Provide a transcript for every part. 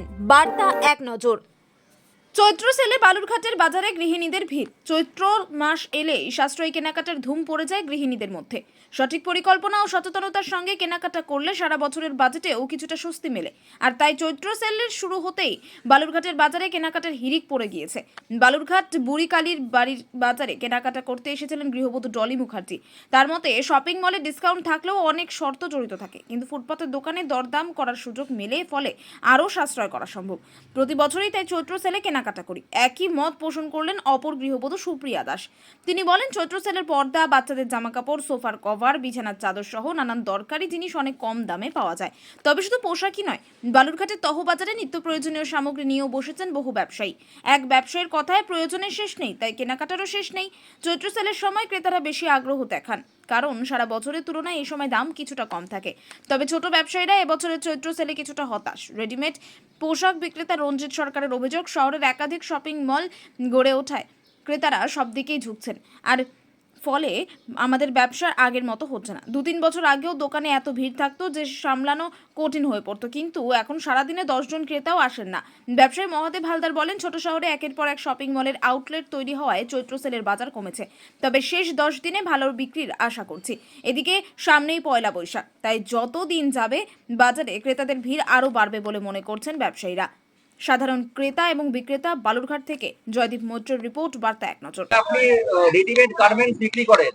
বার্তা এক নজর। চৈত্র সেলে বালুরঘাটের বাজারে গৃহিণীদের ভিড়। চৈত্র মাস এলেই সাশ্রয়ী কেনাকাটার ধুম পড়ে যায় গৃহিণীদের মধ্যে। সঠিক পরিকল্পনা ও সচেতনতার সঙ্গে কেনাকাটা করলে সারা বছরের বাজেটেও কিছুটা স্বস্তি মেলে। আর তাই চৈত্র সেলের শুরু হতেই বালুরঘাটের বাজারে কেনাকাটার হিরিক পড়ে গিয়েছে। বালুরঘাট বুড়িকালীর বাড়ির বাজারে কেনাকাটা করতে এসেছিলেন গৃহবধূ ডলি মুখার্জি। তার মতে, শপিং মলে ডিসকাউন্ট থাকলেও অনেক শর্ত জড়িত থাকে। কিন্তু ফুটপাতের দোকানে দরদাম করার সুযোগ মেলে, ফলে আরও সাশ্রয় করা সম্ভব। প্রতি বছরই তাই চৈত্র সেলে কেনাকাটা করি। একই মত পোষণ করলেন অপর গৃহবধূ সুপ্রিয়া দাস। তিনি বলেন, চৈত্র সেলের পর্দা, বাচ্চাদের জামাকাপড়, সোফার কভার, বিছানার চাদর সহ নানান দরকারি জিনিস অনেক কম দামে পাওয়া যায়। তবে শুধু পোশাকই নয়, বালুরঘাটের তহবাজারে নিত্য প্রয়োজনীয় সামগ্রী নিয়েও বসেছেন বহু ব্যবসায়ী। এক ব্যবসায়ীর কথায়, প্রয়োজনের শেষ নেই, তাই কেনাকাটারও শেষ নেই। চৈত্র সেলের সময় ক্রেতারা বেশি আগ্রহ দেখান। কারণ সারা বছরের তুলনায় এই সময় দাম কিছুটা কম থাকে। তবে ছোট ব্যবসায়ীরা এবছরের চৈত্র সেলে কিছুটা হতাশ। রেডিমেড পোশাক বিক্রেতা রঞ্জিত সরকারের অভিযোগ, শহরের একাধিক শপিং মল গড়ে ওঠায়। ক্রেতারা সব দিকেই ঝুঁকছেন। আর ফলে আমাদের ব্যবসার আগের মতো হচ্ছে না। দু তিন বছর আগেও দোকানে এত ভিড় থাকতো যে সামলানো কঠিন হয়ে পড়তো। কিন্তু এখন সারাদিনে দশজন ক্রেতাও আসেন না। ব্যবসায়ী মহাদেব হালদার বলেন, ছোট শহরে একের পর এক শপিং মলের আউটলেট তৈরি হওয়ায় চৈত্র সেলের বাজার কমেছে। তবে শেষ দশ দিনে ভালো বিক্রির আশা করছি। এদিকে সামনেই পয়লা বৈশাখ। তাই যত দিন যাবে বাজারে ক্রেতাদের ভিড় আরও বাড়বে বলে মনে করছেন ব্যবসায়ীরা। সাধারণ ক্রেতা এবং বিক্রেতা বালুরঘাট থেকে জয়দীপ মৈত্রের রিপোর্ট বার্তা এক নজর। আপনি রেডিমেড গার্মেন্টস বিক্রি করেন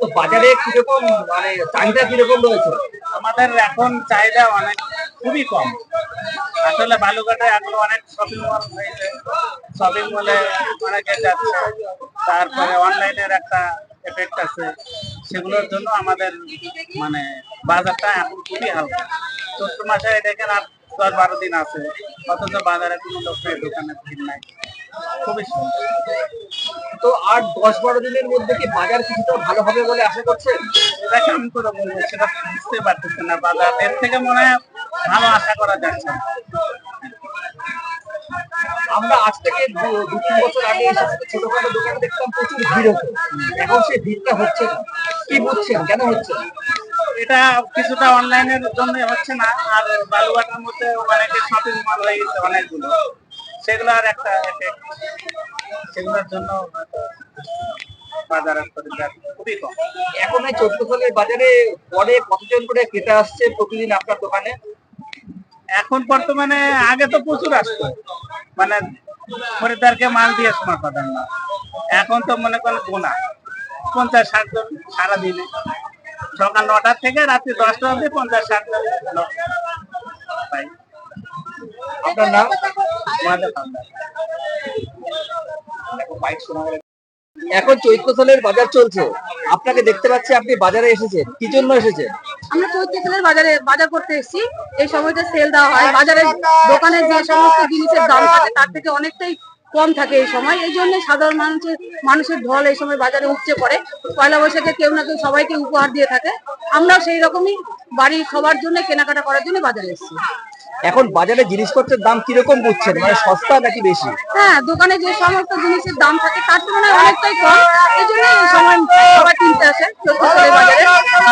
তো বাজারে কীরকম মানে চাহিদা কীরকম রয়েছে? আমাদের এখন চাহিদা অনেক খুবই কম। আসলে বালুঘাটে এখন অনেক শপিং মল হয়েছে। শপিং মলে অনেকে যাচ্ছে তারপরে অনলাইনের একটা এফেক্ট আছে। সেগুলোর জন্য আমাদের মানে বাজারটা এখন খুবই হালকা। চৈত্র মাসে দেখেন আর দশ বারো দিন আছে। অথচ বাজারে কোনো লোক নেই, দোকানে ভিড় নাই। খুবই সুন্দর। তো আর দশ বারো দিনের মধ্যে কি বাজার কিছুটা ভালো হবে বলে আশা করছেন? এটা কেমন করে বলব, সেটা বুঝতে পারতেছি না বাজার। এর থেকে মনে হয় ভালো আশা করা যাচ্ছে আমরা আজ থেকে দু- তিন বছর আগে এসে ছোটখাটো দোকানে দেখতাম প্রচুর ভিড় হতো। এখন সেই ভিড়টা হচ্ছে কি বুঝছেন? কেন হচ্ছে? এটা কিছুটা অনলাইনের জন্য হচ্ছে না আর বালুঘাটের মধ্যে অনেকে শপিং মল হয়ে গেছে অনেকগুলো সেগুলো আর একটা এফেক্ট সেগুলোর জন্য বাজারের খুবই কম। এখন এই বাজারে পরে কতজন করে ক্রেতা আসছে প্রতিদিন আপনার দোকানে? এখন বর্তমানে আগে তো প্রচুর আসতো মানে খরিদ্দারকে মাল দিয়ে সময় পাবেন না এখন তো মনে করেন গোনা পঞ্চাশ ষাট জন সারাদিনে। সকাল নটা থেকে রাত্রি দশটা অবধি পঞ্চাশ ষাট আপনার নাম। এখন চৈত্র সালের বাজার চলছে। আপনাকে দেখতে পাচ্ছি আপনি বাজারে এসেছেন। কি জন্য এসেছেন? আমরা চৈত্র সেলের বাজারে বাজার করতে এসেছি। এই সময়টা সেল দেওয়া হয়। বাজারে দোকানে যে সমস্ত জিনিসের দাম থাকে, তার থেকে অনেকটাই কম থাকে এই সময় এই জন্য সাধারণ মানুষের মানুষের ঢল এই সময় বাজারে উপচে পড়ে। পয়লা বৈশাখে কেউ না কেউ সবাইকে উপহার দিয়ে থাকে। আমরাও সেই রকমই বাড়ির সবার জন্য কেনাকাটা করার জন্য বাজারে এসেছি। এখন বাজারে জিনিসপত্রের দাম কীরকম বুঝছেন? মানে সস্তা নাকি বেশি? হ্যাঁ দোকানে যে সমস্ত জিনিসের দাম থাকে তার তুলনায় অনেকটাই কম। এই জন্য এই সময় সবাই কিনতে আসে বাজারে।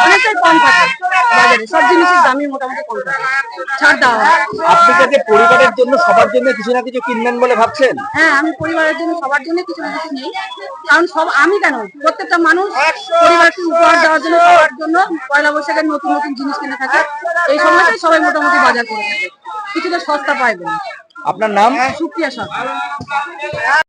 অনেকটাই কম থাকে। বাজারে সব জিনিসের দামই মোটামুটি কম থাকে। ছাড় দেওয়া হয়। আপনি যাতে পরিবারের জন্য সবার জন্য কিছু না কিছু কিনবেন বলে ভাবছেন? হ্যাঁ আমি পরিবারের জন্য সবার জন্য কিছু না কিছু নেই। কারণ সব আমি কেন? প্রত্যেকটা মানুষ পরিবারকে উপহার দেওয়ার জন্য সবার জন্য পয়লা বৈশাখের নতুন নতুন জিনিস কিনে থাকে। এই সবাই মোটামুটি বাজার করে থাকে। কিছুটা সস্তা পাইবেন আপনার নাম? সুপ্রিয়া সরকার।